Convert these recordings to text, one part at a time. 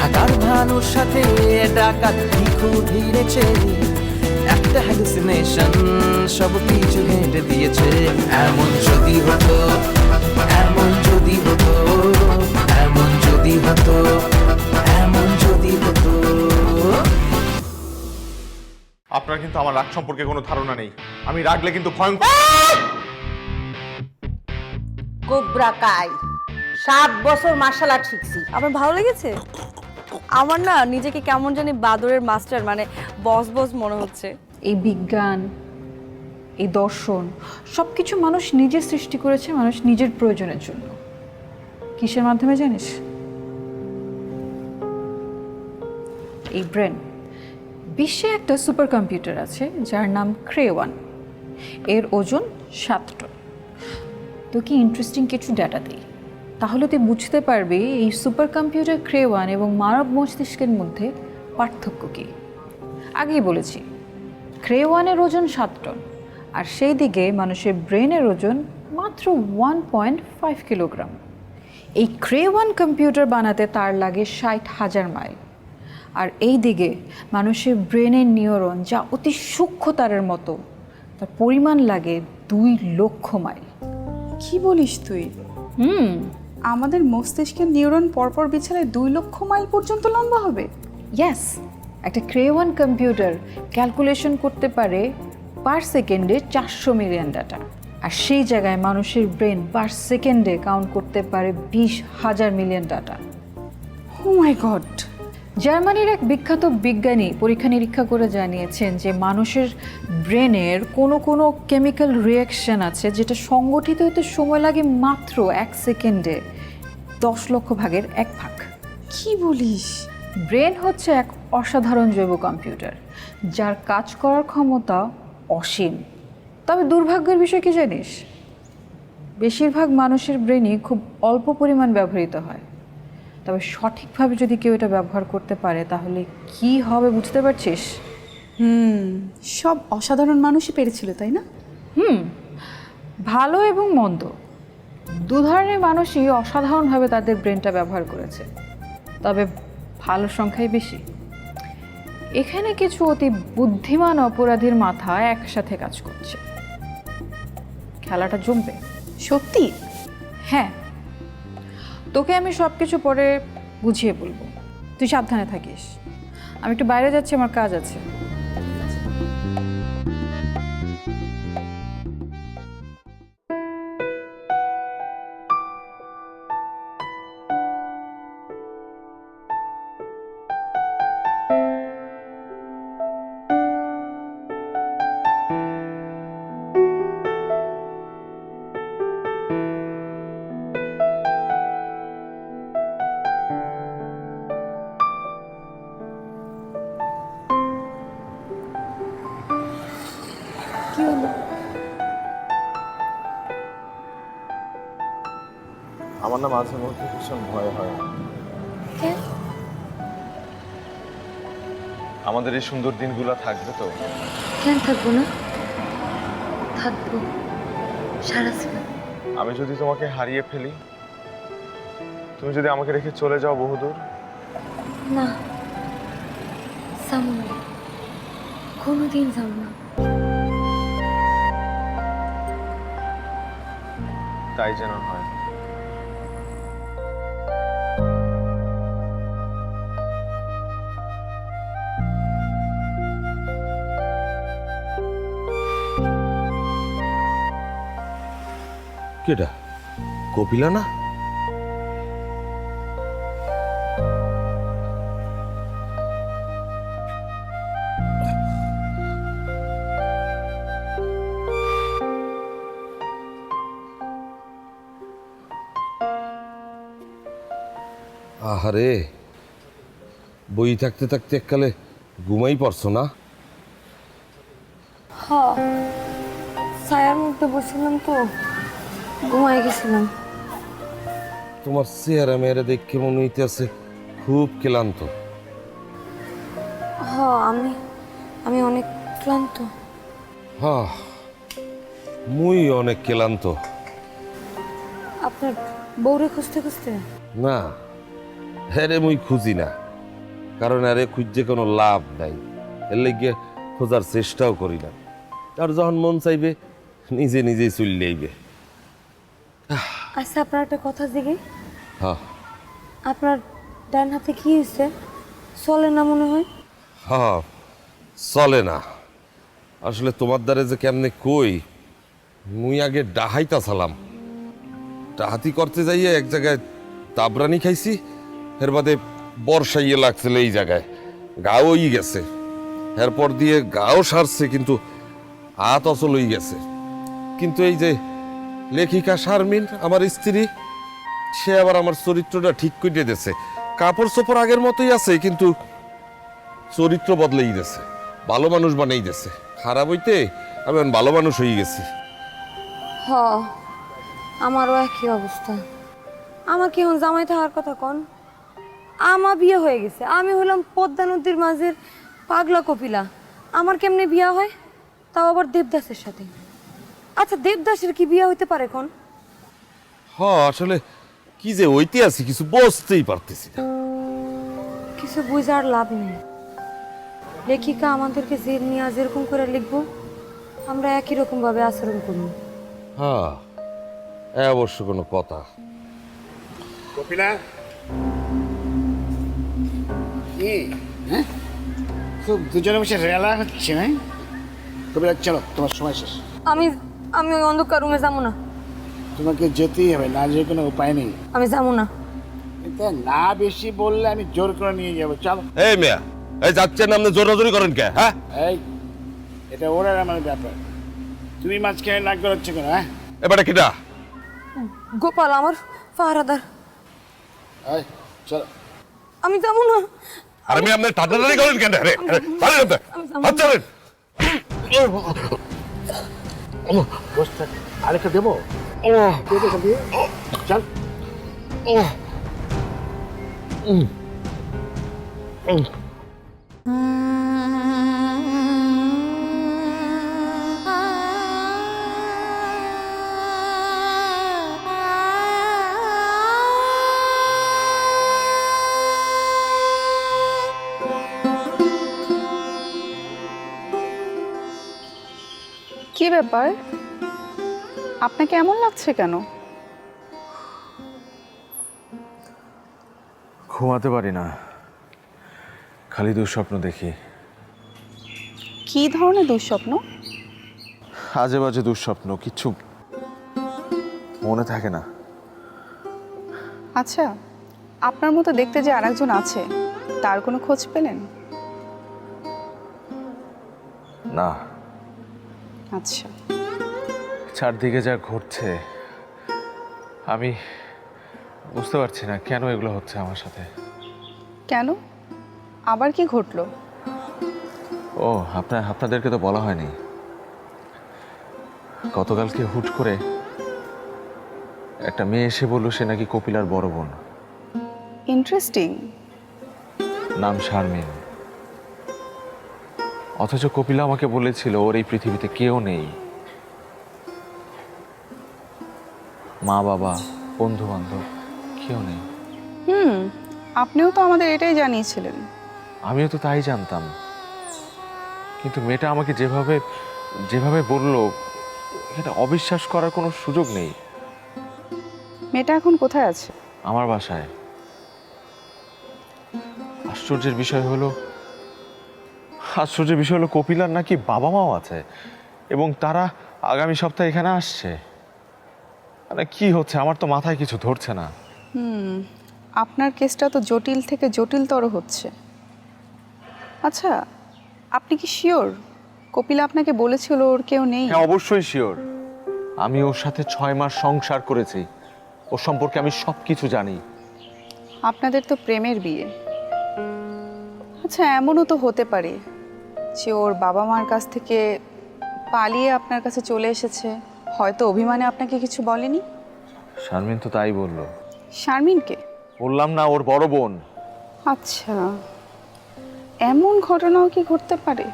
ঢাকার ভানুর সাথে ডাকাত ভিখু ভিড়েছে। একটা হ্যালুসিনেশন সব কিছু হেঁটে দিয়েছে। এমন যদি হতো এমন যদি হতো এমন যদি হতো এমন যদি হতো। আপনার কিন্তু আমার রাগ সম্পর্কে কোনো ধারণা নেই। আমি রাগলে কিন্তু ভয়ঙ্কর কোবরা কাই সাত বছর মার্শাল আর্ট শিখছি। আমার ভালো লেগেছে? আমার না নিজেকে কেমন জানি বাদরের মাস্টার মানে বস বস মনে হচ্ছে। এই বিজ্ঞান, এই দর্শন সব কিছু মানুষ নিজে সৃষ্টি করেছে, মানুষ নিজের প্রয়োজনের জন্য। কিসের মাধ্যমে জানিস? এই ব্রেন। বিশ্বে একটা সুপার কম্পিউটার আছে, যার নাম ক্রেওয়ান। এর ওজন সাত টন। কি ইন্টারেস্টিং কিছু ডাটা দিই। তাহলে তুই বুঝতে পারবি এই সুপার কম্পিউটার ক্রেওয়ান এবং মানব মস্তিষ্কের মধ্যে পার্থক্য কী। আগেই বলেছি ক্রেওয়ানের ওজন সাত টন আর সেই দিকে মানুষের ব্রেনের ওজন মাত্র ওয়ান পয়েন্ট ফাইভ কিলোগ্রাম এই ক্রেওয়ান কম্পিউটার বানাতে তার লাগে ষাট হাজার মাইল। আর এই দিকে মানুষের ব্রেনের নিউরন যা অতি সূক্ষ্ম তারের মতো তার পরিমাণ লাগে দুই লক্ষ মাইল। কি বলিস তুই? হুম। আমাদের মস্তিষ্কের নিউরন পরপর বিছালে দুই লক্ষ মাইল পর্যন্ত লম্বা হবে। ইয়াস একটা ক্রেওয়ান কম্পিউটার ক্যালকুলেশন করতে পারে পার সেকেন্ডে চারশো মিলিয়ন ডাটা আর সেই জায়গায় মানুষের ব্রেন পার সেকেন্ডে কাউন্ট করতে পারে বিশ হাজার million data oh my god জার্মানির এক বিখ্যাত বিজ্ঞানী পরীক্ষা নিরীক্ষা করে জানিয়েছেন যে মানুষের ব্রেনের কোনো কোনো কেমিক্যাল রিয়াকশন আছে যেটা সংগঠিত হতে সময় লাগে মাত্র এক সেকেন্ডে দশ লক্ষ ভাগের এক ভাগ। কি বলিস? ব্রেন হচ্ছে এক অসাধারণ জৈব কম্পিউটার যার কাজ করার ক্ষমতা অসীম। তবে দুর্ভাগ্যের বিষয় কি জানিস? বেশিরভাগ মানুষের ব্রেনই খুব অল্প পরিমাণ ব্যবহৃত হয়। তবে সঠিকভাবে যদি কেউ এটা ব্যবহার করতে পারে তাহলে কি হবে বুঝতে পারছিস? হুম সব অসাধারণ মানুষই পেরেছিল তাই না? হুম ভালো এবং মন্দ। দু ধরনের মানুষই অসাধারণভাবে তাদের ব্রেনটা ব্যবহার করেছে তবে ভালো সংখ্যাই বেশি। এখানে কিছু অতি বুদ্ধিমান অপরাধীর মাথা একসাথে কাজ করছে। খেলাটা জমবে। সত্যি? হ্যাঁ। তোকে আমি সব কিছু পরে বুঝিয়ে বলব। তুই সাবধানে থাকিস। আমি একটু বাইরে যাচ্ছি আমার কাজ আছে। আমার না মাঝে মধ্যে ভীষণ ভয় হয়। আমাদের এই সুন্দর দিনগুলো থাকবে তো? কেন থাকব না? থাকব। সারা জীবন। আমি যদি তোমাকে হারিয়ে ফেলি তুমি যদি আমাকে রেখে চলে যাও বহুদূর? না। সামনে কোনোদিন যাব না। তাই যেন হয়। কেটা কপিলা না? আহারে বই থাকতে থাকতে এককালে ঘুমাই পড়ছো না? ছায়ার মধ্যে তো। ঘুমায় গেছিলাম। তোমার চেহারা মেয়েরা দেখে মনে হইতেছে খুব ক্লান্ত। হ আমি আমি অনেক ক্লান্ত। হা মুই অনেক ক্লান্ত। আপনার বউরে খুঁজতে খুঁজতে? না হ্যারে মুই খুঁজি না। কারণ আরে খুঁজছে কোনো লাভ নাই। এর লেগে খোঁজার চেষ্টাও করি না। তার যখন মন চাইবে নিজে নিজেই চলে আইবে। আচ্ছা আপনার একটা কথা দিকে হ্যাঁ। আপনার ডান হাতে কি হয়েছে চলে না মনে হয়? হ্যাঁ চলে না। আসলে তোমার দ্বারে যে কেমনে কই মুই আগে ডাহাইতা সালাম। ডাহাতি করতে যাইয়ে এক জায়গায় তাবরানি খাইছি এর বাদে বর্ষা ইয়ে লাগছিল এই জায়গায়। গাও ই গেছে। এরপর দিয়ে গাও সারছে কিন্তু হাত অচল হয়ে গেছে। কিন্তু এই যে লেখিকা শারমিন, আমার স্ত্রী, সে আবার আমার চরিত্রটা ঠিক করে দিয়েছে। কাপড় চোপড় আগের মতোই আছে, কিন্তু চরিত্র বদলেই গেছে ভালো মানুষ বানাই গেছে খারাপ হইতে আমি ভালো মানুষ হয়ে গেছি। হ, আমারও একই অবস্থা। আমার কি জামাই থাকার কথা কন আমার বিয়ে হয়ে গেছে। আমি হলাম পদ্মা নদীর মাঝের পাগলা কপিলা। আমার কেমনে বিয়া হয়? তাও আবার দেবদাসের সাথে। আচ্ছা দেবদাসের কি বিয়া হইতে পারে কোন হ আসলে কি যে হইতে আছি কিছু বুঝতেই পারতেছি না। কিছু বুঝার লাভ নেই। লেখিকা আমাদেরকে যে নিয়ে যেরকম করে লিখব আমরা একই রকম ভাবে আচরণ করব। হ্যাঁ এ অবশ্য কোনো কথা। কপিলা? কি হ্যাঁ? খুব দুজনে বসে রেলা হচ্ছে হ্যাঁ? কপিলা চলো তোমার সময় শেষ। আমি আমি ওই অন্ধকার রুমে যাব না। তোমাকে যেতেই হবে না যে কোনো উপায় নেই। আমি যাব না। কিন্তু না বেশি বললে আমি জোর করে নিয়ে যাব চলো। এই মেয়া এই যাচ্ছেন আপনি জোরাজোরি করেন কে হ্যাঁ? এই এটা ওর আর আমার ব্যাপার। তুমি মাঝখানে নাক গলাচ্ছ কেন হ্যাঁ? এবারে কিটা গোপাল আমার পাহারাদার এই চলো। আমি যাব না। আর আমি আপনার টাটাটারি করেন কেন? রে হাত ছাড়েন। বসে থাক আরেকটা দেবো? দেবো হুম দিয়ে? কি ব্যাপার? আপনাকে এমন লাগছে কেন? ঘুমাতে পারি না। খালি দুঃস্বপ্ন দেখি। কি ধরনের দুঃস্বপ্ন? আজে বাজে দুঃস্বপ্ন কিছু মনে থাকে না। আচ্ছা আপনার মতো দেখতে যে আরেকজন আছে তার কোনো খোঁজ পেলেন? না। আচ্ছা। চারদিকে যা ঘটছে আমি বুঝতে পারছি না কেন এগুলো হচ্ছে আমার সাথে। কেন? আবার কি ঘটলো? ও আপনার আপনাদেরকে তো বলা হয়নি। গতকালকে হুট করে একটা মেয়ে এসে বলল সে নাকি কপিলার বড় বোন। ইন্টারেস্টিং নাম শারমিন। অথচ কপিলা আমাকে বলেছিল ওর এই পৃথিবীতে কেউ নেই। মা বাবা বন্ধু বান্ধব কেউ নেই। হুম আপনিও তো আমাদের এটাই জানিয়েছিলেন। আমিও তো তাই জানতাম। কিন্তু মেয়েটা আমাকে যেভাবে যেভাবে বলল এটা অবিশ্বাস করার কোনো সুযোগ নেই। মেয়েটা এখন কোথায় আছে? আমার বাসায়। আশ্চর্যের বিষয় হলো আশ্চর্যের বিষয় হলো কপিলার নাকি বাবা মাও আছে এবং তারা আগামী সপ্তাহে এখানে আসছে। মানে কি হচ্ছে? আমার তো মাথায় কিছু ধরছে না। হুম আপনার কেসটা তো জটিল থেকে জটিলতর হচ্ছে। আচ্ছা আপনি কি শিওর? কপিলা আপনাকে বলেছিল ওর কেউ নেই? হ্যাঁ অবশ্যই শিওর। আমি ওর সাথে ছয় মাস সংসার করেছি। ওর সম্পর্কে আমি সব কিছু জানি। আপনাদের তো প্রেমের বিয়ে। আচ্ছা এমনও তো হতে পারে। যে ওর বাবা মার কাছ থেকে পালিয়ে আপনার কাছে চলে এসেছে। হয়তো অভিমানে আপনাকে কিছু বলেনি? শারমিন তো তাই বলল। শারমিনকে? বললাম না ওর বড় বোন। আচ্ছা। এমন ঘটনাও কি ঘটতে পারে?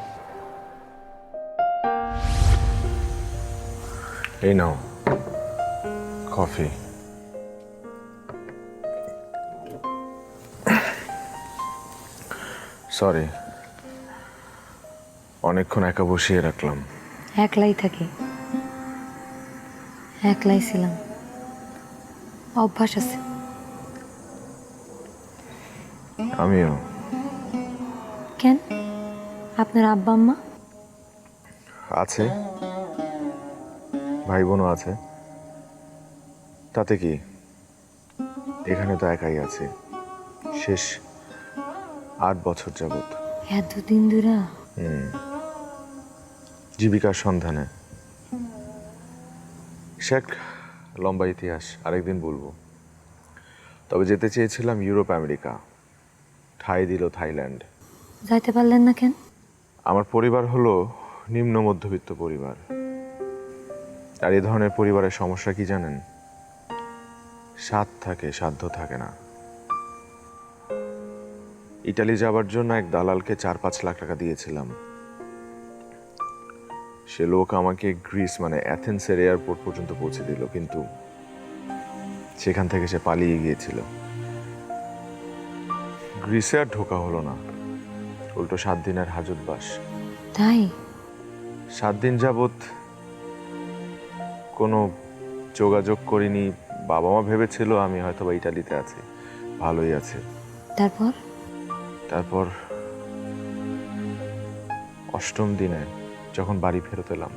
এই নাও কফি। সরি। অনেকক্ষণ একা বসিয়ে রাখলাম। একলাই থাকি। একলাই ছিলাম। অভ্যাস আছে। আমিও। কেন? আপনার আব্বা আম্মা? আছে। ভাই বোনও আছে। তাতে কি? এখানে তো একাই আছে। শেষ আট বছর যাবত এতদিন ধরে? জীবিকার সন্ধানে। সে এক লম্বা ইতিহাস আরেকদিন বলব। তবে যেতে চেয়েছিলাম ইউরোপ আমেরিকা। ঠাই দিল থাইল্যান্ড। যাইতে পারলেন না কেন? আমার পরিবার হলো নিম্ন মধ্যবিত্ত পরিবার। আর এই ধরনের পরিবারের সমস্যা কি জানেন? স্বাদ থাকে সাধ্য থাকে না। ইটালি যাবার জন্য এক দালালকে চার পাঁচ লাখ টাকা দিয়েছিলাম। সে লোক আমাকে গ্রিস মানে অ্যাথেন্সের এয়ারপোর্ট পর্যন্ত পৌঁছে দিল কিন্তু সেখান থেকে সে পালিয়ে গিয়েছিল। গ্রিসে আর ঢোকা হলো না। উল্টো সাত দিনের হাজতবাস তাই? সাত দিন যাবৎ কোনো যোগাযোগ করিনি। বাবা মা ভেবেছিল আমি হয়তো বা ইটালিতে আছি। ভালোই আছে। তারপর? তারপর অষ্টম দিনে যখন বাড়ি ফেরত এলাম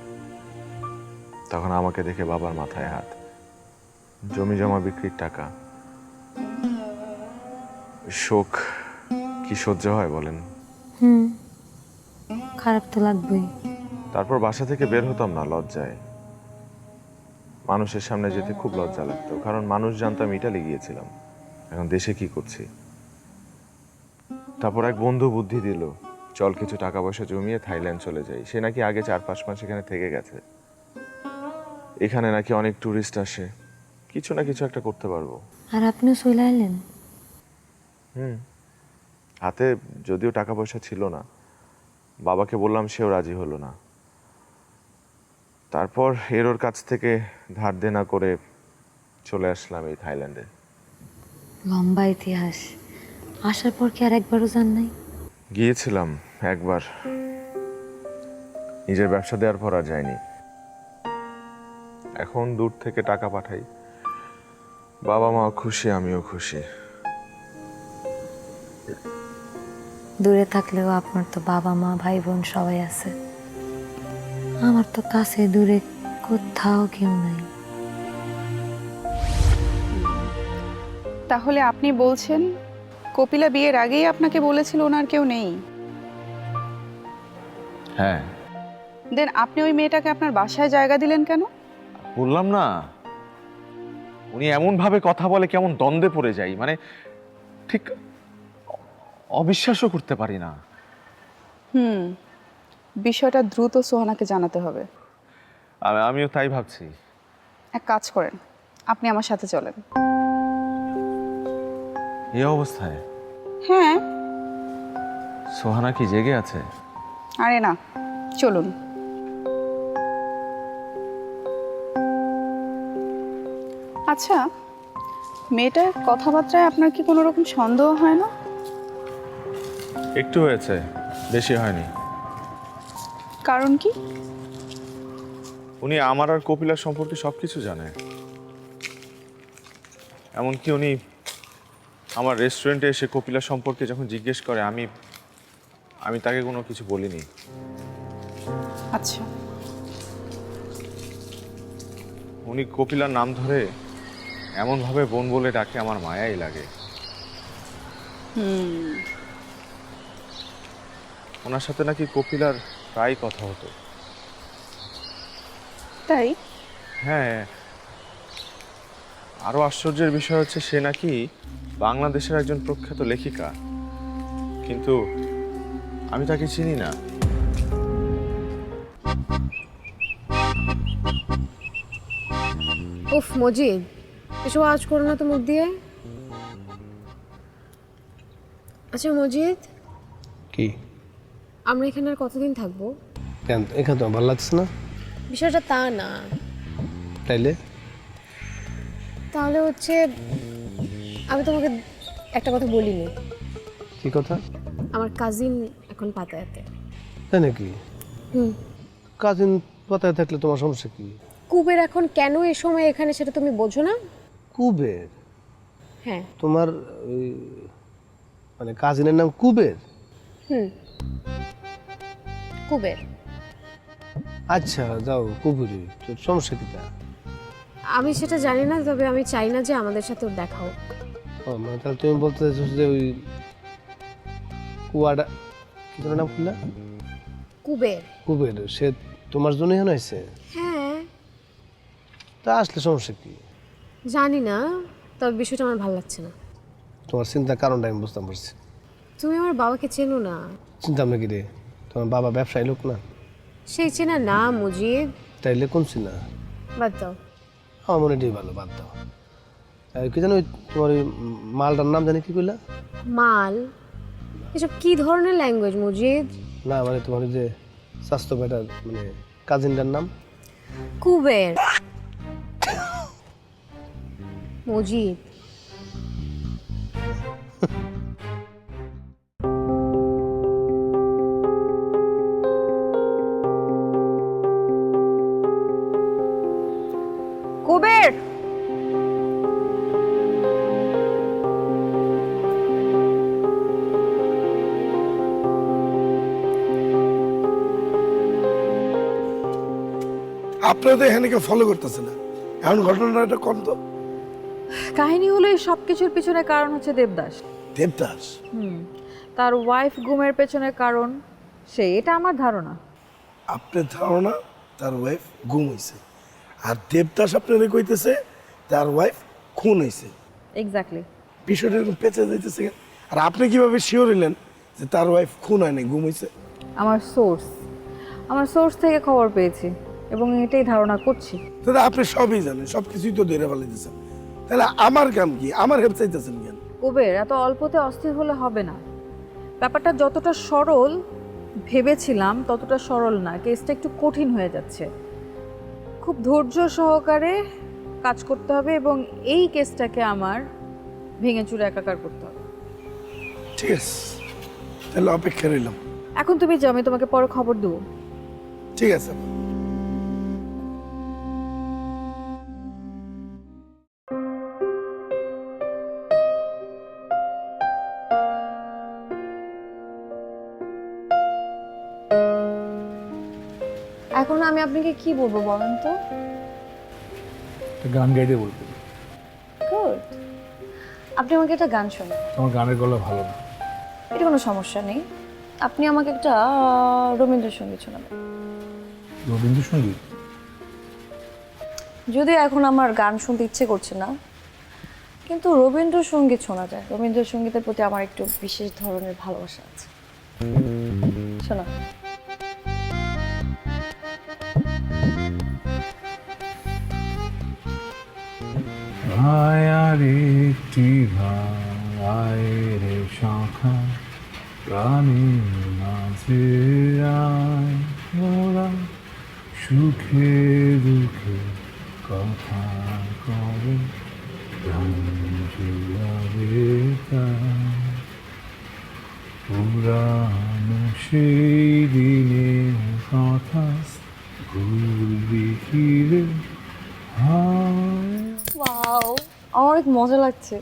তখন আমাকে দেখে বাবার মাথায় হাত। জমি জমা বিক্রির টাকা। শোক কি সহ্য হয় বলেন? হুম খারাপ তো লাগবেই। তারপর বাসা থেকে বের হতাম না লজ্জায়। মানুষের সামনে যেতে খুব লজ্জা লাগতো কারণ মানুষ জানতাম ইটালি গিয়েছিলাম। এখন দেশে কি করছি? তারপর এক বন্ধু বুদ্ধি দিল চল কিছু টাকা পয়সা জমিয়ে থাইল্যান্ড চলে যাই। সে নাকি আগে চার পাঁচ মাস এখানে থেকে গেছে। এখানে নাকি অনেক টুরিস্ট আসে। কিছু না কিছু একটা করতে পারব। আর আপনিও চলে আইলেন? হুম। হাতে যদিও টাকা পয়সা ছিল না বাবাকে বললাম সেও রাজি হলো না। তারপর এর ওর কাছ থেকে ধার দেনা করে চলে আসলাম এই থাইল্যান্ডে। লম্বা ইতিহাস। আসার পর কি আর একবারও যান নাই? গিয়েছিলাম। একবার। নিজের ব্যবসা দেওয়ার পর আর যায়নি এখন দূর থেকে টাকা পাঠাই। বাবা মা খুশি আমিও খুশি। দূরে থাকলেও আপনার তো বাবা মা ভাই বোন সবাই আছে। আমার তো কাছে দূরে কোথাও কেউ নাই। তাহলে আপনি বলছেন কপিলা বিয়ের আগেই আপনাকে বলেছিল ওনার কেউ নেই? হ্যাঁ। দেন আপনি ওই মেয়েটাকে আপনার বাসায় জায়গা দিলেন কেন? বললাম না। উনি এমন ভাবে কথা বলে কেমন দ্বন্দ্বে পড়ে যাই মানে ঠিক অবিশ্বাসও করতে পারি না। হুম বিষয়টা দ্রুত সোহানাকে জানাতে হবে। আমি- আমিও তাই ভাবছি। এক কাজ করেন আপনি আমার সাথে চলেন। এই অবস্থায়? হ্যাঁ। সোহানা কি জেগে আছে? আরে না চলুন। আচ্ছা মেয়েটার কথাবার্তায় আপনার কি কোনো রকম সন্দেহ হয় না? একটু হয়েছে বেশি হয়নি। কারণ কি? উনি আমার আর কপিলার সম্পর্কে সব কিছু জানে। এমনকি উনি আমার রেস্টুরেন্টে এসে কপিলা সম্পর্কে যখন জিজ্ঞেস করে আমি আমি তাকে কোনো কিছু বলিনি। আচ্ছা। উনি কপিলার নাম ধরে এমনভাবে বোন বলে ডাকে আমার মায়াই লাগে। ওনার সাথে নাকি কপিলার প্রায় কথা হতো। তাই? হ্যাঁ। আরও আশ্চর্যের বিষয় হচ্ছে সে নাকি বাংলাদেশের একজন প্রখ্যাত লেখিকা। কিন্তু আমি তাকে চিনি না। উফ মজিদ এসব আওয়াজ করো না তো মুখ দিয়ে। আচ্ছা মজিদ? কি? আমরা এখানে আর কতদিন থাকব? কেন? এখানে তোমার ভালো লাগছে না। বিষয়টা তা না। তাইলে? তাহলে হচ্ছে আমি তোমাকে একটা কথা বলিনি। কি কথা? আমার কাজিন এখন পাতায়াতে। তাই নাকি? হুম। কাজিন পাতায় থাকলে তোমার সমস্যা কি? কুবের এখন কেন এ সময় এখানে সেটা তুমি বোঝো না? কুবের? হ্যাঁ। তোমার ওই মানে কাজিনের নাম কুবের? হুম। কুবের। আচ্ছা যাও কুবেরি তোর সমস্যা কি তা আমি সেটা জানি না তবে আমি চাই না যে আমাদের সাথে ওর দেখা হোক। ও মানে তাহলে তুমি বলতে চাইছো যে ওই কুয়াডা কি তোমার নাম খুললা কুবের। কুবের সে তোমার জন্য এখানে হয়েছে হ্যাঁ। তা আসলে সমস্যা কি? জানি না তবে বিষয়টা আমার ভালো লাগছে না। তোমার চিন্তার কারণটা আমি বুঝতে পারছি। তুমি আমার বাবাকে চেনো না? চিন্তা ভাবনা কি রে? তোমার বাবা ব্যবসায়ী লোক না? সেই চেনা না মুজিব তাইলে কোন চিনা? বাদ দাও। আমার মনে ভালো বাদ দাও। কি জানো তোমার মালটার নাম জানি কি কইলা? মাল। এসব কি ধরনের ল্যাঙ্গুয়েজ মুজিব না মানে তোমার যে স্বাস্থ্য বেটার মানে কাজিনটার নাম? কুবের। মুজিব কুবের! আপনারা তো এখানে কেউ ফলো করতেছে না। এখন ঘটনাটা কম তো। কাহিনী হলো এই সব কিছুর পিছনে কারণ হচ্ছে দেবদাস। দেবদাস? হুম তার ওয়াইফ গুমের পেছনে কারণ সে এটা আমার ধারণা। আপনার ধারণা তার ওয়াইফ গুম হয়েছে আর দেবদাস আপনারা কইতেছে তার ওয়াইফ খুন হয়েছে এক্স্যাক্টলি বিষয়টা এরকম পেঁচে যাইতেছে কেন? আর আপনি কীভাবে শিওর হইলেন যে তার ওয়াইফ খুন হয় নাই গুম হয়েছে আমার সোর্স আমার সোর্স থেকে খবর পেয়েছি। এবং এটাই ধারণা করছি। দাদা আপনি সবই জানেন সব কিছুই তো ধরে ফেলে দিচ্ছেন তাহলে আমার কাম কি? আমার হেল্প চাইতেছেন কেন? কুবের এত অল্পতে অস্থির হলে হবে না। ব্যাপারটা যতটা সরল ভেবেছিলাম ততটা সরল না। কেসটা একটু কঠিন হয়ে যাচ্ছে। খুব ধৈর্য সহকারে কাজ করতে হবে এবং এই কেসটাকে আমার ভেঙে চুরে একাকার করতে হবে। ঠিক আছে। তাহলে অপেক্ষা রইলাম। এখন তুমি যাও আমি তোমাকে পরে খবর দেবো। ঠিক আছে। এখন আমি আপনাকে কি বলব বলেন তো? গান গাইতে বলব। গুড আপনি আমাকে একটা গান শোনান। তোমার গানের গলা ভালো না। এটা কোনো সমস্যা নেই। আপনি আমাকে একটা রবীন্দ্রসঙ্গীত শোনাবেন। রবীন্দ্রসঙ্গীত? যদিও এখন আমার গান শুনতে ইচ্ছে করছে না কিন্তু রবীন্দ্রসঙ্গীত শোনা যায়। রবীন্দ্রসঙ্গীতের প্রতি আমার একটু বিশেষ ধরনের ভালোবাসা আছে। শোনা ভায়ার একটি রে শাখা প্রাণীর মাঝে অনেক মজা লাগছে।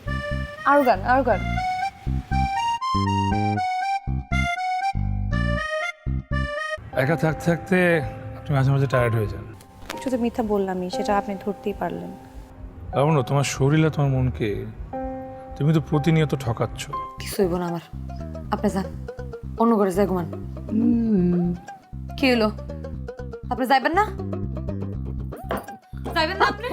আরও গান আরও গান। একা থাকতে থাকতে আপনি মাঝে মাঝে টায়ার্ড হয়ে যান। একটু তো মিথ্যা বললামই সেটা আপনি ধরতেই পারলেন। কারণ তোমার শরীর আর তোমার মনকে তুমি তো প্রতিনিয়ত ঠকাচ্ছ। কিছু হইব না আমার। আপনি যান অন্য করে যাই ঘুমান। কি হলো আপনি যাইবেন না? যাইবেন না আপনি?